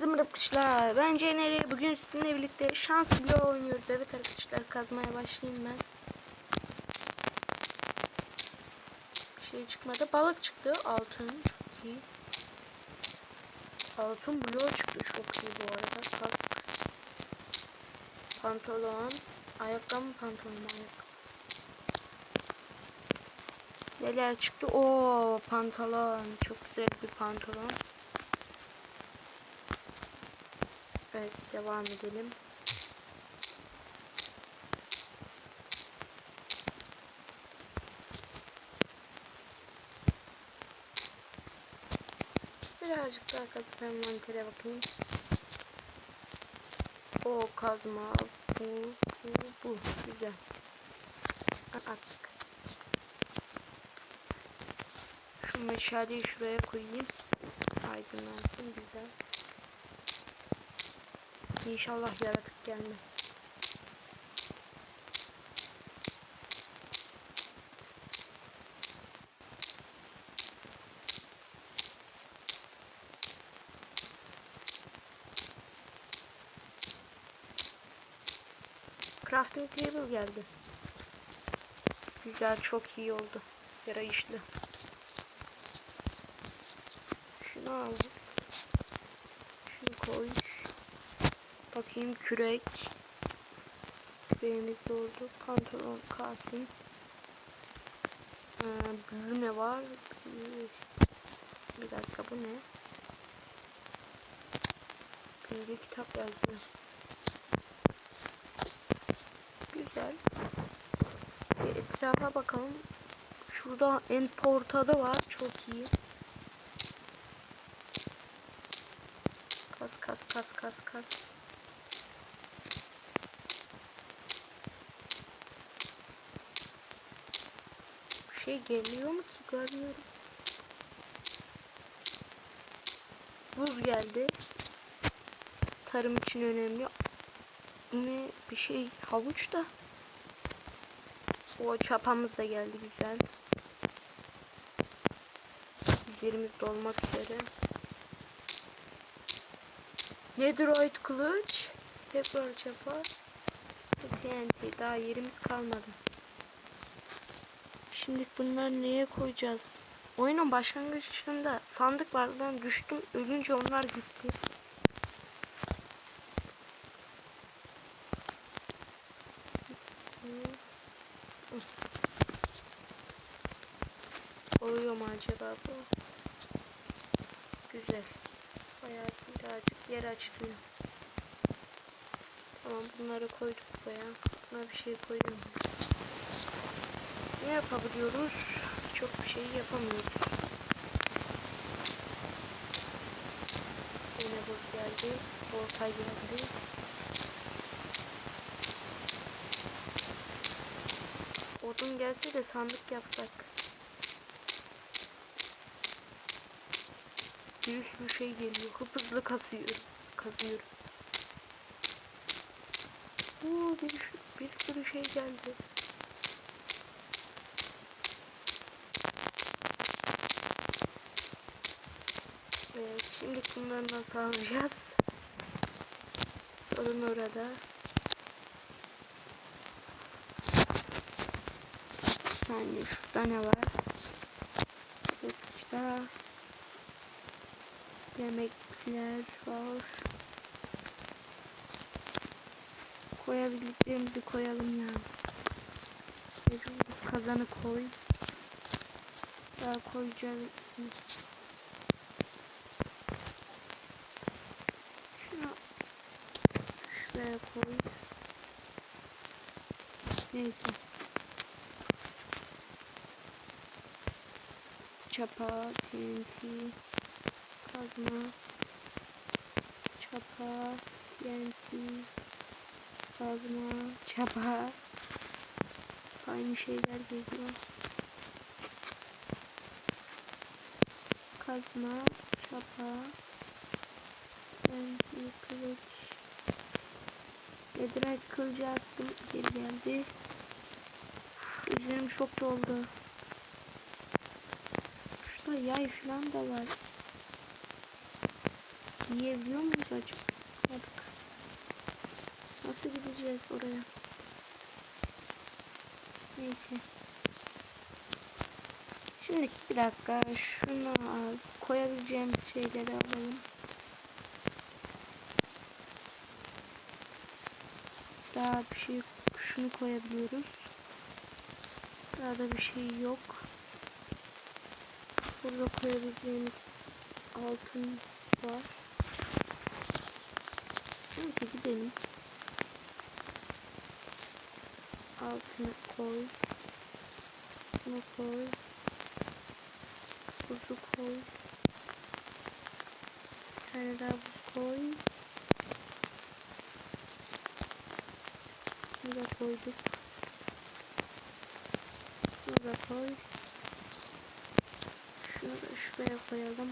Hepinize merhaba arkadaşlar. Ben Ceneri. Bugün sizinle birlikte şans bloğu oynuyoruz. Evet arkadaşlar kazmaya başlayayım ben. Bir şey çıkmadı. Balık çıktı. Altın. Çok iyi. Altın bloğu çıktı. Çok iyi bu arada. Kask. Pantolon. Ayakkabı pantolon ayakkabı? Neler çıktı? Oo pantolon. Çok güzel bir pantolon. Evet devam edelim. Birazcık daha kazıp envantere bakayım. O kazma bu bu bu güzel. Attık. Şu meşaleyi şuraya koyayım. Aydınlansın güzel. İnşallah yaratık gelmez. Crafting table geldi. Güzel çok iyi oldu. Yarayışlı. Şunu al. Şunu koy. Bakayım kürek. Küreğimiz oldu. Pantolon kalsın. Ee, büyü ne var? Bir dakika bu ne? Büyülü kitap yazdı. Güzel. Bir etrafa bakalım. Şurada en portada var. Çok iyi. Kas kas kas kas kas. Şey geliyor mu ki görmüyorum. Buz geldi. Tarım için önemli. Ne bir şey havuç da. O çapamız da geldi güzel. Üzerimiz dolmak üzere. Netherite kılıç. Tekrar çapa. TNT. Daha yerimiz kalmadı. Şimdi bunları neye koyacağız? Oyunun başlangıçında sandık vardı. Ben düştüm. Ölünce onlar gitti. Oluyor mu acaba bu? Güzel. Bayağı birazcık yer açılıyor. Tamam bunları koyduk buraya. Buna bir şey koyayım. Ne yapabiliyoruz? Çok bir şey yapamıyoruz. Yine buz geldi. Volta geldi. Odun gelse de sandık yapsak. Bir sürü şey geliyor. Hızlı kasıyorum. Kazıyorum. Oo, bir, bir sürü şey geldi. Evet, şimdi bunları nasıl alacağız? Sorun orada. Bir saniye, şurada ne var? Burada yemekler var. Koyabildiklerimizi koyalım ya. Kazanı koy. Daha koyacağız. Şunu şuraya koy. Neyse. Çapa, TNT, kazma, çapa, TNT, kazma, çapa. Aynı şeyler geliyor. Kazma, çapa, TNT, kılıç. Netherite kılıcı attım. Geri geldi. Üzerim çok doldu. Şurada yay falan da var. Yiyebiliyor muyuz acaba? Nasıl gideceğiz oraya? Neyse. Şimdi bir dakika şunu al. Koyabileceğim şeyleri alalım. Daha bir şey şunu koyabiliyoruz. Daha da bir şey yok. Burada koyabileceğimiz altın var. Neyse gidelim. Altını koy. Bunu koy. Buzu koy. Bir tane daha buz koy. Bunu da koyduk. Bunu da koy. Şunu da şuraya koyalım.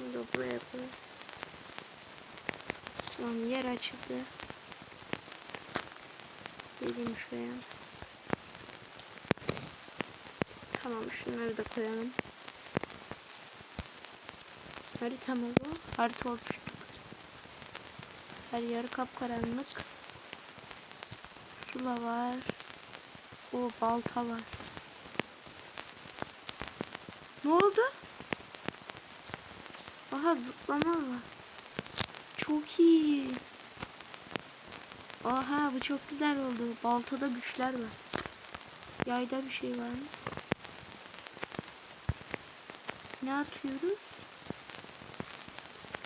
Bunu da buraya koy. Tamam yer açıldı. Geleyim şuraya. Tamam şunları da koyalım. Harita mı bu? Harita oluştuk. Her yer kapkaranlık. Sula var. O balta var. Ne oldu? Aha zıplama var. Çok iyi. Aha bu çok güzel oldu. Baltada güçler var. Yayda bir şey var mı? Ne atıyoruz?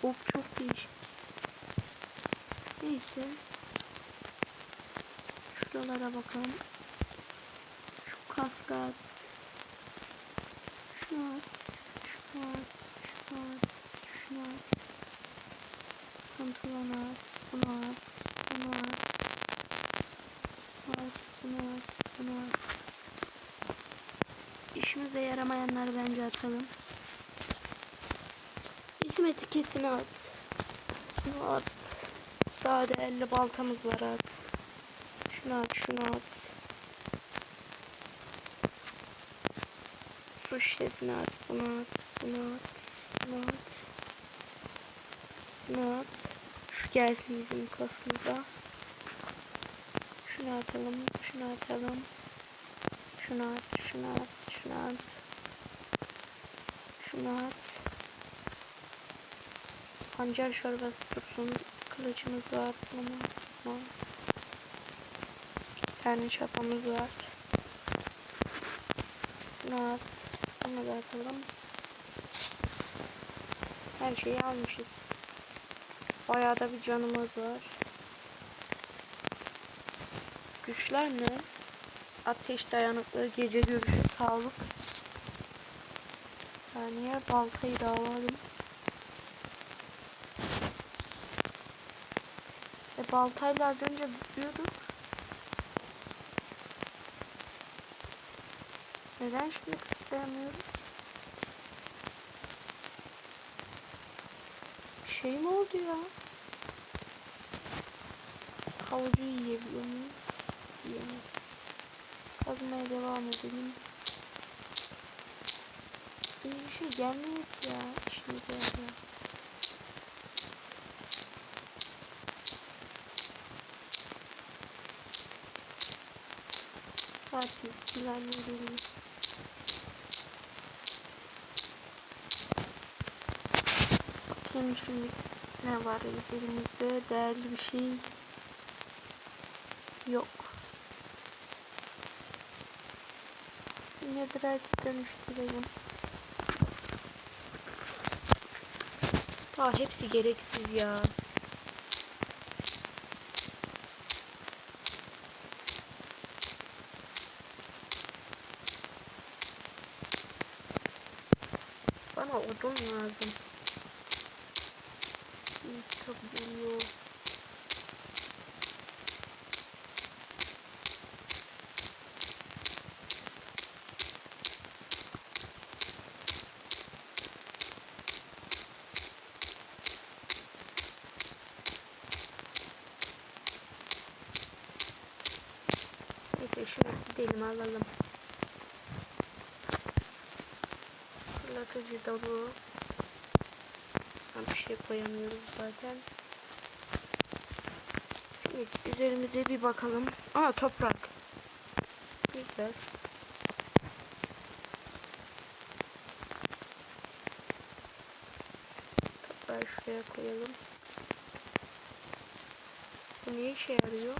Ok çok değişik. Neyse. Şuralara bakalım. Şu kaska at. Şunu at. Şunu at. Şunu at. Şunu at. Pantolon at. Bunu at. Bunu at. Bunu at. Bunu at. Bunu at. İşimize yaramayanları bence atalım. İsim etiketini at. Şunu at. Daha değerli baltamız var at. Şunu at, şunu at. Su şişesini at, bunu at, bunu at, bunu at. Bunu at. Şu gelsin bizim kaskımıza. Şunu atalım, şunu atalım. Şunu at, şunu at, şunu at. Şunu at. Pancar çorbası tutsun. Kılıcımız var. Bunu atma. Tane çapamız var. At. Bunu da atalım. Her şeyi almışız. Bayağı da bir canımız var. Güçler ne? Ateş dayanıklı, gece görüşü, sağlık. Saniye baltayı da alalım. E baltayla az önce zıplıyorduk. Neden şimdi zıplayamıyoruz? Bir şey mi oldu ya? Havucu yiyebiliyor muyuz? Yiyemeyiz. Kazmaya devam edelim. Bir şey gelmiyor ya. İşimize yarıyor. Fatih ilerleyelim. Bakayım şimdi ne var üzerimizde değerli bir şey yok. Netherite dönüştürelim. Aa hepsi gereksiz ya. Bana odun lazım. Çok geliyor. Neyse şöyle gidelim alalım. Fırlatıcı da bu. Ha, bir şey koyamıyoruz zaten. Şimdi üzerimize bir bakalım. Aa toprak. Güzel. Toprağı şuraya koyalım. Bu ne işe yarıyor?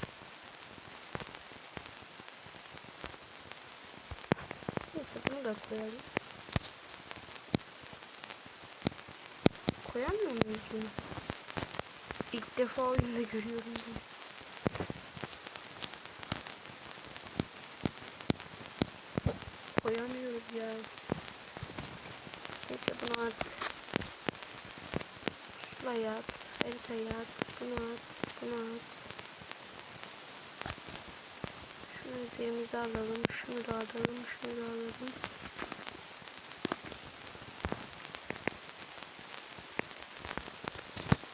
Neyse bunu da koyalım. Koyamıyor muyuz bunu? İlk defa oyunda görüyorum bunu. Koyamıyoruz ya. Neyse bunu at. Şuraya at. Haritaya at. Bunu at. Bunu at. Şunu üzerimize alalım. Şunu da alalım. Şunu da alalım.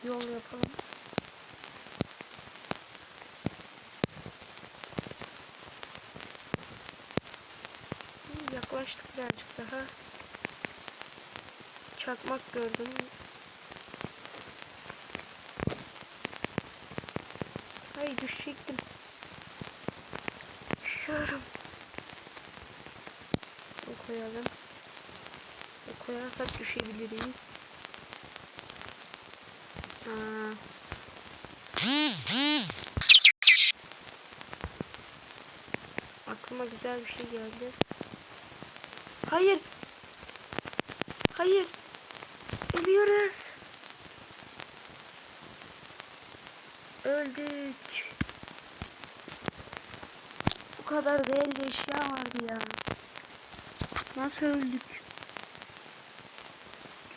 Yol yapalım. Yaklaştık birazcık daha. Çakmak gördüm. Ay düşecektim. Düşüyorum. Bunu koyalım. Koyarsak düşebiliriz. Aklıma güzel bir şey geldi. Hayır. Hayır. Ölüyoruz. Öldük. Bu kadar değerli eşya vardı ya. Nasıl öldük?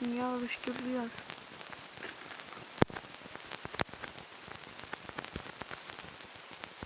Dünya oluşturuyor.